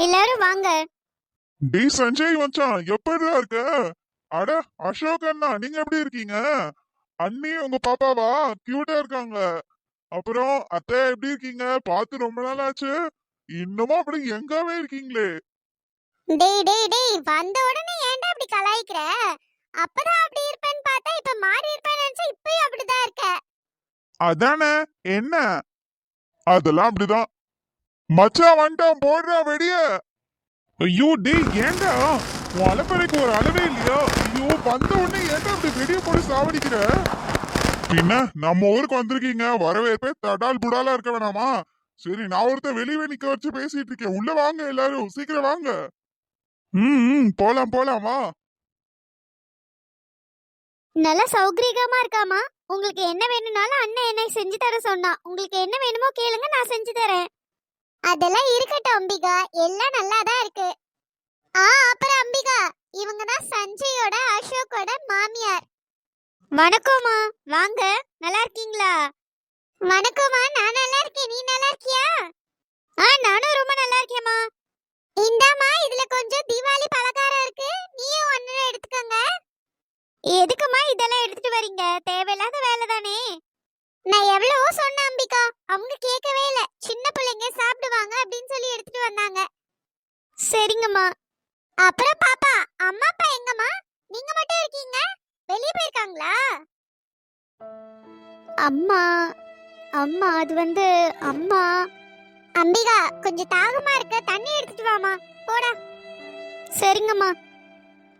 எல்லாரும் வாங்க. டேய் சஞ்சய் மச்சான் எப்படிடா இருக்க? அட அசோக் அண்ணா நீங்க எப்படி இருக்கீங்க? அண்ணி உங்க பாப்பாவா? கியூட்டா இருக்காங்க. அப்புறம் அத்தை எப்படி இருக்கீங்க? பார்த்து ரொம்ப நாள் ஆச்சு இன்னமும் அப்படி எங்காவே இருக்கீங்களே? டேய் டேய் டேய் வந்த உடனே ஏன்டா அப்படி கலாய்க்கிற? அப்பதான் அப்படி இருப்பேன்னு பார்த்தா இப்ப மாறி இருப்பேன்னு நினைச்சா இப்பயும் அப்படிதான் இருக்க. அதானே என்ன? அதெல்லாம் அப்படிதான். மச்சான் வந்துட்டான் போடுறா வெடிய. ஐயோ டேய் ஏன்டா உன் அலப்பறைக்கு ஒரு அளவே இல்லையா? ஐயோ வந்த உடனே ஏண்டா அப்படி வெடிய போட்டு சாவடிக்கிற? பின்ன நம்ம ஊருக்கு வந்திருக்கீங்க. வரவேற்பே தடால் புடாலா இருக்க வேணாமா? சரி நான் ஒருத்தன் வெளியே நிக்க வச்சு பேசிட்டு இருக்கேன். உள்ள வாங்க எல்லாரும். சீக்கிரம் வாங்க. ம் ம், போலாம் போலாம் வா. நல்ல சௌகரியமா இருக்காமா உங்களுக்கு என்ன வேணும்னாலும் அண்ணன் என்னை செஞ்சு தர சொன்னா உங்களுக்கு என்ன வேணுமோ கேளுங்க நான் செஞ்சு தரேன். அதெல்லாம் இருக்கட்டும் அம்பிகா. எல்லாம் நல்லா தான் இருக்கு. ஆ அப்புறம் அம்பிகா இவங்க தான் சஞ்சயோட அசோக்கோட மாமியார். வணக்கம்மா. வாங்க. நல்லா இருக்கீங்களா? வணக்கம்மா. நான் நல்லா இருக்கேன். நீ நல்லா இருக்கியா? ஆ நானும் ரொம்ப நல்லா இருக்கேம்மா. இந்தாம்மா இதுல கொஞ்சம் தீபாவளி பலகாரம் இருக்கு. நீயும் ஒன்னு எடுத்துக்கோங்க. எதுக்குமா இதெல்லாம் எடுத்துட்டு வரீங்க? தேவையில்லாத வேலை தான் நான் எவ்வளவோ சொன்னேன் அம்பிகா. அவங்க கேட்கவே இல்ல. சின்ன பிள்ளைங்க சாப்பிடுவாங்க அப்படின்னு சொல்லி எடுத்துட்டு வந்தாங்க. சரிங்கம்மா. அப்புறம் பாப்பா அம்மா அப்பா எங்கம்மா? நீங்க மட்டும் இருக்கீங்க? வெளியே போயிருக்காங்களா? அம்மா அம்மா அது வந்து அம்மா. அம்பிகா கொஞ்சம் தாகமா இருக்க. தண்ணி எடுத்துட்டு வாமா போடா. சரிங்கம்மா.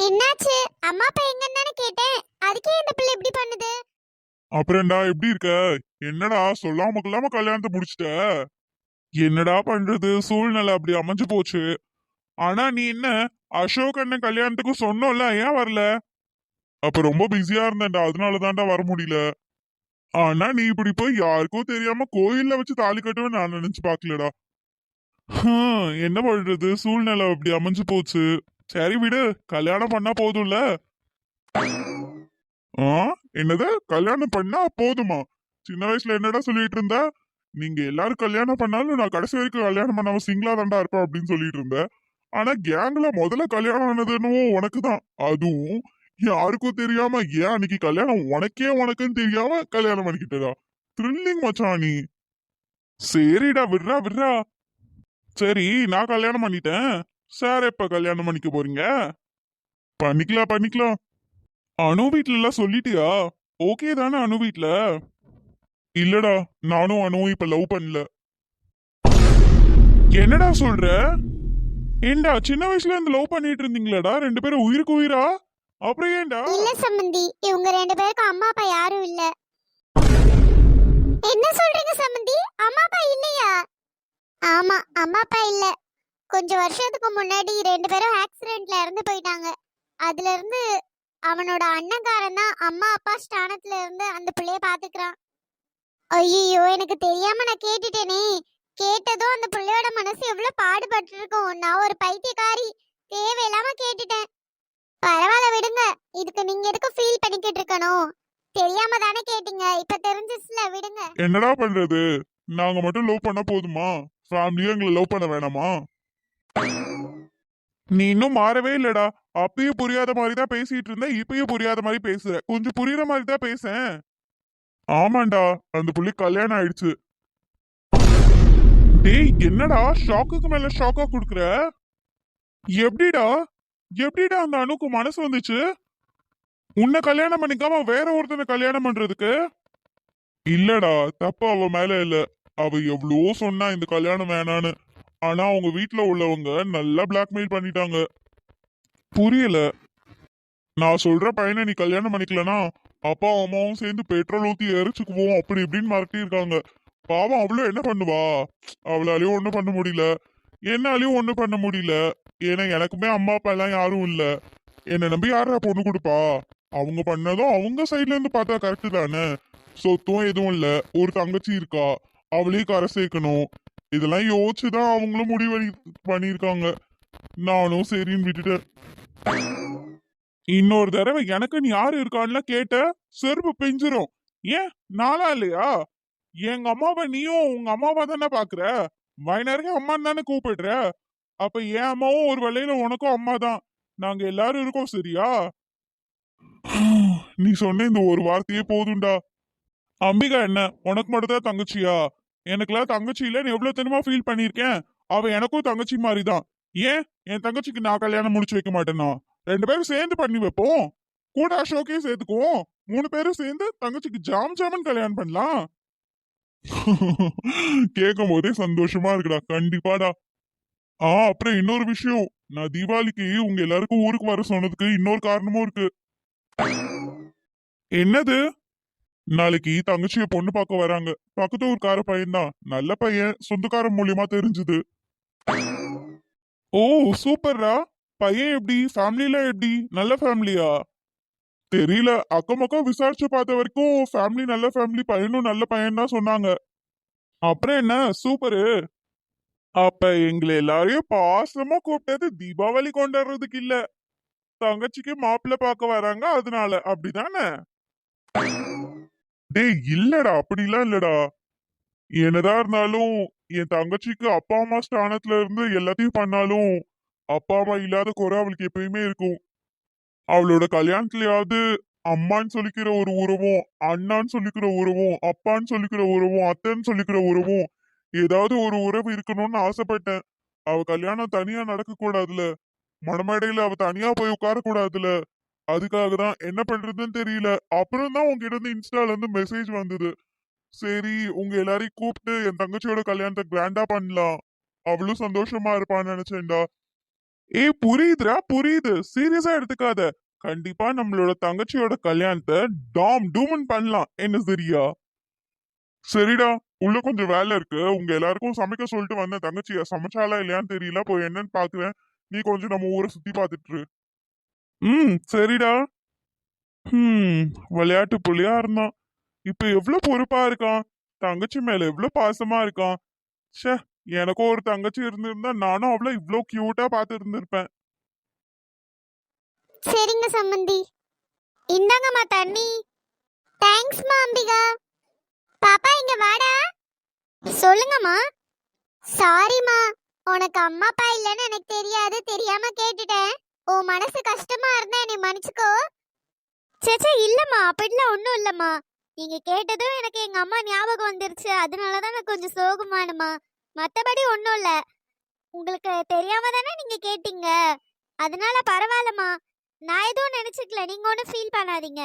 என்னாச்சு? அம்மா அப்பா எங்கன்னு கேட்டேன். அதுக்கே இந்த பிள்ளை இப்படி பண்ணுது. அப்புறம்டா எப்படி இருக்க? என்னடா சொல்லாம கொள்ளாம கல்யாணத்தை முடிச்சிட்ட? என்னடா பண்றது? சூழ்நிலை அப்படி அமைஞ்சு போச்சு. ஆனா நீ என்ன அசோக் அண்ணன் கல்யாணத்துக்கு சொன்னோம்ல ஏன் வரல? அப்ப ரொம்ப பிஸியா இருந்தேன்டா அதனால தான்டா வர முடியல. ஆனா நீ இப்படி போய் யாருக்கும் தெரியாம கோயில்ல வச்சு தாலி கட்டுவேன் நான் நினைச்சு பாக்கலடா என்ன பண்றது? சூழ்நிலை அப்படி அமைஞ்சு போச்சு. சரி விடு கல்யாணம் பண்ணா போதும்ல. ஆ? என்னது? கல்யாணம் பண்ணா போதுமா? சின்ன வயசுல என்னடா சொல்லிட்டு இருந்த? நீங்க எல்லாரும் கல்யாணம் பண்ணாலும் நான் கடைசி வரைக்கும் கல்யாணம் பண்ணாம சிங்கிளா தாண்டா இருப்பேன் அப்படின்னு சொல்லிட்டு இருந்தேன் ஆனா கேங்ல முதல்ல கல்யாணம் ஆனதுன்னு உனக்கு தான் அதுவும் யாருக்கும் தெரியாம ஏன் அன்னைக்கு கல்யாணம் உனக்கே உனக்குன்னு தெரியாம கல்யாணம் பண்ணிக்கிட்டதா? த்ரில்லிங் மச்சான். நீ சரிடா விட்றா விட்றா. சரி நான் கல்யாணம் பண்ணிட்டேன். சார் எப்ப கல்யாணம் பண்ணிக்க போறீங்க? பண்ணிக்கலாம் பண்ணிக்கலாம். அனு வீட்ல எல்லாம் சொல்லிட்டியா? ஓகே தானே அனு வீட்ல? இல்லடா நானும் அணுவும் இப்ப லவ் பண்ணல. என்னடா சொல்ற? ஏண்டா சின்ன வயசுல இருந்து லவ் பண்ணிட்டு இருந்தீங்களாடா? ரெண்டு பேரும் உயிருக்கு உயிரா? அப்புறம் ஏண்டா இல்ல சம்பந்தி இவங்க ரெண்டு பேருக்கு அம்மா அப்பா யாரும் இல்ல. என்ன சொல்றீங்க சம்பந்தி அம்மா அப்பா இல்லையா? ஆமா அம்மா அப்பா இல்ல. கொஞ்சம் வருஷத்துக்கு முன்னாடி ரெண்டு பேரும் ஆக்சிடென்ட்ல இறந்து போயிட்டாங்க. அதுல இருந்து அவனோட அண்ணன்காரன் தான் அம்மா அப்பா ஸ்தானத்துல இருந்து அந்த பிள்ளைய பாத்துக்கிறான் ஐயோ எனக்கு தெரியாம நான் கேட்டுட்டேனே. கேட்டதும் அந்த பிள்ளையோட மனசு எவ்வளவு பாடுபட்டு இருக்கும் நான் ஒரு பைத்தியக்காரி. தேவையில்லாம கேட்டுட்டேன். பரவாயில்ல விடுங்க. இதுக்கு நீங்க எதுக்கு ஃபீல் பண்ணிக்கிட்டு இருக்கணும்? தெரியாம தானே கேட்டீங்க. இப்ப தெரிஞ்சிச்சுல விடுங்க. என்னடா பண்றது? நாங்க மட்டும் லவ் பண்ண போதுமா? ஃபேமிலியும் எங்களை லவ் பண்ண வேணாமா? நீ இன்னும் மாறவே இல்லடா. அப்பயும் புரியாத மாதிரி தான் பேசிட்டு இருந்த இப்பயும் புரியாத மாதிரி பேசுற. கொஞ்சம் புரியுற மாதிரி தான் பேசேன் ஆமாண்டா அந்த புள்ளி கல்யாணம் ஆயிடுச்சு. டேய் என்னடா ஷாக்குக்கு மேல ஷாக்கா குடுக்குற? எப்படிடா எப்படிடா அந்த அணுக்கு மனசு வந்துச்சு? உன்னை கல்யாணம் பண்ணிக்காம வேற ஒருத்தனை கல்யாணம் பண்றதுக்கு? இல்லடா தப்பு அவ மேல இல்ல. அவ எவ்வளோ சொன்னா இந்த கல்யாணம் வேணான்னு. ஆனா அவங்க வீட்ல உள்ளவங்க நல்லா பிளாக்மெயில் பண்ணிட்டாங்க. புரியல. நான் சொல்ற பையனை நீ கல்யாணம் பண்ணிக்கலனா அப்பா அம்மாவும் சேர்ந்து பெட்ரோல் ஊத்தி எரிச்சுக்குவோம் அப்படி இப்படின்னு மிரட்டி இருக்காங்க பாவம் அவளும் என்ன பண்ணுவா? அவளாலையும் ஒண்ணும் பண்ண முடியல. என்னாலையும் ஒண்ணும் பண்ண முடியல. ஏன்னா எனக்குமே அம்மா அப்பா எல்லாம் யாரும் இல்ல. என்னை நம்பி யாரா பொண்ணு கொடுப்பா? அவங்க பண்ணதும் அவங்க சைட்ல இருந்து பார்த்தா கரெக்டு தானே? சொத்தும் எதுவும் இல்ல. ஒரு தங்கச்சி இருக்கா? அவளையும் கரை சேர்க்கணும். இதெல்லாம் யோசிச்சுதான் அவங்களும் முடிவு பண்ணியிருக்காங்க. நானும் சரின்னு விட்டுட்டேன். இன்னொரு தடவை எனக்குன்னு யாரு இருக்கான்ல கேட்ட செருப்பு பிஞ்சிரும். ஏன்? நாளா இல்லையா? எங்க அம்மாவை நீயும் உங்க அம்மாவா தானே பாக்குற? வயநாருக்கு அம்மான்னு தானே கூப்பிடுற? அப்ப என் அம்மாவும் ஒரு வேலையில உனக்கும் அம்மா தான். நாங்க எல்லாரும் இருக்கோம் சரியா? நீ சொன்ன இந்த ஒரு வார்த்தையே போதும்டா. அம்பிகா என்ன? உனக்கு மட்டும் தான் தங்கச்சியா? எனக்குலாம் தங்கச்சி இல்லைன்னு எவ்வளவு தெரியுமா ஃபீல் பண்ணியிருக்கேன் அவ எனக்கும் தங்கச்சி மாதிரி தான் ஏன்? என் தங்கச்சிக்கு நான் கல்யாணம் முடிச்சு வைக்க மாட்டேனா? ரெண்டு பேரும் சேர்ந்து பண்ணி வைப்போம். கூட அசோக்கையும் சேர்த்துக்குவோம். மூணு பேரும் சேர்ந்து தங்கச்சிக்கு ஜாம் ஜாமன் கல்யாணம் பண்ணலாம். கேட்கும் போதே சந்தோஷமா இருக்குடா. கண்டிப்பாடா. ஆ அப்புறம் இன்னொரு விஷயம். நான் தீபாவளிக்கு உங்க எல்லாருக்கும் ஊருக்கு வர சொன்னதுக்கு இன்னொரு காரணமும் இருக்கு. என்னது? நாளைக்கு தங்கச்சிய பொண்ணு பார்க்க வராங்க. பக்கத்து ஊர்க்கார பையன்தான். நல்ல பையன். சொந்தக்காரன் மூலியமா தெரிஞ்சது. ஓ சூப்பர்ரா. பையன் எப்படி? ஃபேமிலில எப்படி? நல்ல ஃபேமிலியா? தெரியல. அக்கம் பக்கம் விசாரிச்சு பார்த்த வரைக்கும் ஃபேமிலி நல்ல ஃபேமிலி பையனும் நல்ல பையன் தான் சொன்னாங்க. அப்புறம் என்ன? சூப்பரு. அப்ப எங்களை எல்லாரையும் பாசமா கூப்பிட்டது தீபாவளி கொண்டாடுறதுக்கு இல்ல. தங்கச்சிக்கு மாப்பிள்ள பார்க்க வராங்க. அதனால. அப்படிதானே? டேய் இல்லடா அப்படிலாம் இல்லடா. என்னதான் இருந்தாலும் என் தங்கச்சிக்கு அப்பா அம்மா ஸ்தானத்துல இருந்து எல்லாத்தையும் பண்ணாலும் அப்பா அம்மா இல்லாத குறை அவளுக்கு எப்பயுமே இருக்கும். அவளோட கல்யாணத்துலயாவது அம்மான்னு சொல்லிக்கிற ஒரு உறவும் அண்ணான்னு சொல்லிக்கிற உறவும் அப்பான்னு சொல்லிக்கிற உறவும் அத்தைன்னு சொல்லிக்கிற உறவும் ஏதாவது ஒரு உறவு இருக்கணும்னு ஆசைப்பட்டேன். அவ கல்யாணம் தனியா நடக்க கூடாதுல மணமேடையில அவ தனியா போய் உட்கார கூடாதுல அதுக்காக தான் என்ன பண்றதுன்னு தெரியல. அப்புறம் தான் உங்ககிட்ட இருந்து இன்ஸ்டால இருந்து மெசேஜ் வந்தது. சரி உங்க எல்லாரையும் கூப்பிட்டு என் தங்கச்சியோட கல்யாணத்தை கிராண்டா பண்ணலாம். அவளும் சந்தோஷமா இருப்பான்னு நினைச்சேன்டா. ஏய் புரியுதுடா புரியுது. சீரியஸா எடுத்துக்காத. கண்டிப்பா நம்மளோட தங்கச்சியோட கல்யாணத்தை டாம் டூமன் பண்ணலாம். என்ன சரியா? சரிடா உள்ள கொஞ்சம் வேலை இருக்கு. உங்க எல்லாருக்கும் சமைக்க சொல்லிட்டு வந்தேன் தங்கச்சியா சமைச்சாலா இல்லையான்னு தெரியல. போய் என்னன்னு பாக்குறேன். நீ கொஞ்சம் நம்ம ஊரை சுத்தி பாத்துட்டு ம் சரிடா. ம் விளையாட்டு புள்ளியா இருந்தான் இப்போ எவ்வளோ பொறுப்பா இருக்கான்? தங்கச்சி மேல எவ்வளோ பாசமா இருக்கான்? ஷே எனக்கும் ஒரு தங்கச்சி இருந்திருந்தா நானும் அவ்வளோ இவ்வளோ கியூட்டா பார்த்து இருந்திருப்பேன் சரிங்க சம்மந்தி. இந்தாங்கம்மா தண்ணி. தேங்க்ஸ்மா அம்பிகா. பாப்பா இங்க வாடா. சொல்லுங்கம்மா. சாரிம்மா உனக்கு அம்மா அப்பா இல்லைன்னு எனக்கு தெரியாது. தெரியாம கேட்டுட்டேன். உன் மனசு கஷ்டமா இருந்தா என்னை மன்னிச்சுக்கோ. சேச்சே இல்லம்மா அப்படிலாம் ஒன்றும் இல்லம்மா. நீங்க கேட்டதும் எனக்கு எங்க அம்மா ஞாபகம் வந்துருச்சு. அதனால தான் நான் கொஞ்சம் சோகமானுமா மற்றபடி ஒன்றும் இல்லை. உங்களுக்கு தெரியாம தானே நீங்க கேட்டீங்க. அதனால பரவாயில்லம்மா. நான் எதுவும் நினைச்சுக்கல. நீங்க ஒன்றும் ஃபீல் பண்ணாதீங்க.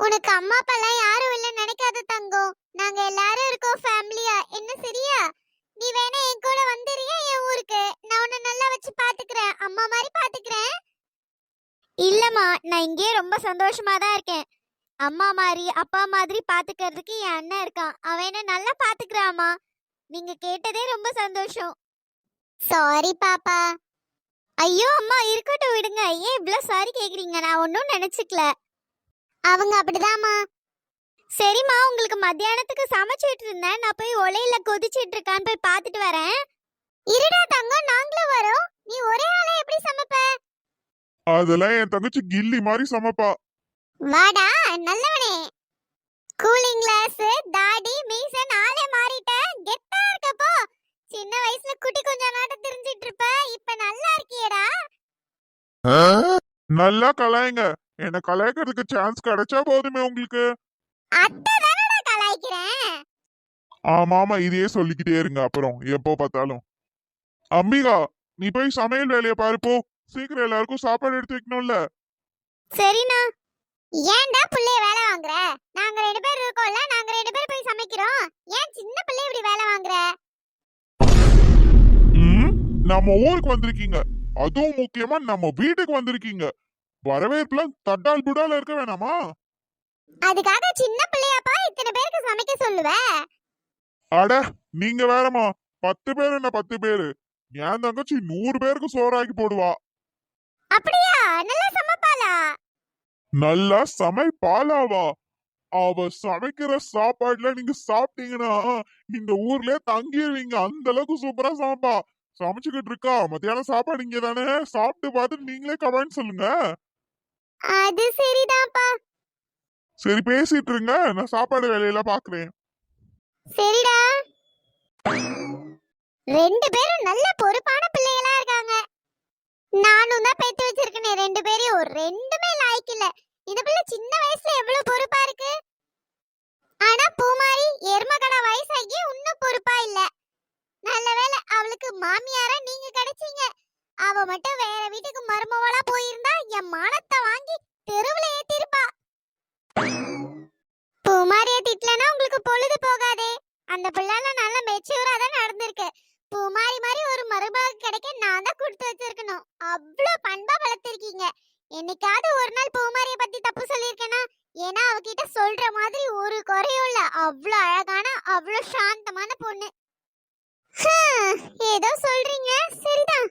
உனக்கு அம்மா அப்பாலாம் யாரும் இல்லைன்னு நினைக்காத தங்கம். நாங்க எல்லாரும் இருக்கோம் ஃபேமிலியா என்ன சரியா? நீ வேணா என் கூட வந்துறியா என் ஊருக்கு. நான் உன்னை நல்லா வச்சு பாத்துக்கிறேன். அம்மா மாதிரி பாத்துக்கிறேன். இல்லம்மா நான் இங்கேயே ரொம்ப சந்தோஷமா தான் இருக்கேன். அம்மா மாதிரி அப்பா மாதிரி பாத்துக்கிறதுக்கு என் அண்ணன் இருக்கான். அவன் என்ன நல்லா பாத்துக்கிறாமா நீங்க கேட்டதே ரொம்ப சந்தோஷம். சாரி பாப்பா. ஐயோ அம்மா இருக்கட்டும் விடுங்க. ஏன் இவ்வளோ சாரி கேக்குறீங்க? நான் ஒன்றும் நினைச்சுக்கல. அவங்க அப்படிதாம்மா. சரிம்மா உங்களுக்கு மத்தியானத்துக்கு சமைச்சிட்டு இருந்தேன் நான் போய் ஒலையில கொதிச்சிட்டு இருக்கான்னு போய் பார்த்துட்டு வரேன். இருடா தங்கம் நாங்களும் வரோம். நீ ஒரே ஆளே எப்படி சமைப்ப? அதெல்லாம் என் தங்கச்சி கில்லி மாதிரி சமைப்பா. வாடா நல்லவனே. கூலிங் கிளாஸ் தாடி மீச நாளே மாறிட்ட. கெத்தா இருக்கப்போ சின்ன வயசுல குட்டி கொஞ்சம் நாட்டம் தெரிஞ்சிட்டு இருப்ப. இப்ப நல்லா இருக்கியேடா. நல்லா கலாயுங்க. என்ன கலாய்க்கிறதுக்கு சான்ஸ் கிடைச்சா போதுமே உங்களுக்கு. அத்தை தானடா கலாய்க்கிறேன். ஆமா ஆமா இதையே சொல்லிக்கிட்டே இருங்க அப்புறம் எப்போ பார்த்தாலும். அம்பிகா நீ போய் சமையல் வேலையை பாரு போ. சீக்கிரம் எல்லாருக்கும் சாப்பாடு எடுத்து வைக்கணும்ல. சரிண்ணா. ஏன்டா புள்ளைய வேலை வாங்குற? நாங்க ரெண்டு பேர் இருக்கோம்ல நாங்க ரெண்டு பேர் போய் சமைக்கிறோம். ஏன் சின்ன பிள்ளை இப்படி வேலை வாங்குற? ம், நம்ம ஊருக்கு வந்திருக்கீங்க. அதுவும் முக்கியமா நம்ம வீட்டுக்கு வந்திருக்கீங்க. வரவேற்புலாம் தட்டால் புடால இருக்க வேணாமா? அதுக்காக சின்ன பிள்ளையாப்பா இத்தனை பேருக்கு சமைக்க சொல்லுவ? அட நீங்க வேறமா பத்து பேர் என்ன பத்து பேரு? என் தங்கச்சி நூறு பேருக்கு சோறாக்கி போடுவா. அப்படியா? நல்லா சமைப்பாளா? நல்லா சமைப்பாளாவா? அவ சமைக்கிற சாப்பாடுல நீங்க சாப்பிட்டீங்கன்னா இந்த ஊர்லயே தங்கிடுவீங்க அந்த அளவுக்கு சூப்பரா சமைப்பா. சமைச்சுக்கிட்டு இருக்கா. மத்தியானம் சாப்பாடு இங்க தானே சாப்பிட்டு பார்த்துட்டு நீங்களே கமெண்ட் சொல்லுங்க. அது சரிதான்ப்பா. சரி பேசிட்டு இருங்க. நான் சாப்பாடு வேலையெல்லாம் பாக்குறேன். சரிடா. ரெண்டு பேரும் நல்ல பொறுப்பான பிள்ளைகளா இருக்காங்க. நானும் தான் பெத்து வச்சிருக்கேனே. ரெண்டு பேரையும் ரெண்டுமே லாய்க்கு இல்ல இந்த பிள்ளை சின்ன வயசுல எவ்வளவு அந்த நல்ல மெச்சூரா தான் நடந்திருக்கு. பூமாரி மாதிரி ஒரு மருமக கிடைக்க நான் தான் கொடுத்து வச்சிருக்கணும். அவ்வளவு பண்பா வளர்த்திருக்கீங்க. என்னைக்காவது ஒரு நாள் பூமாரியை பத்தி தப்பு சொல்லியிருக்கேனா? ஏன்னா அவகிட்ட சொல்ற மாதிரி ஒரு குறையும் இல்ல. அவ்வளவு அழகான அவ்வளவு சாந்தமான பொண்ணு. ஏதோ சொல்றீங்க? சரிதான்.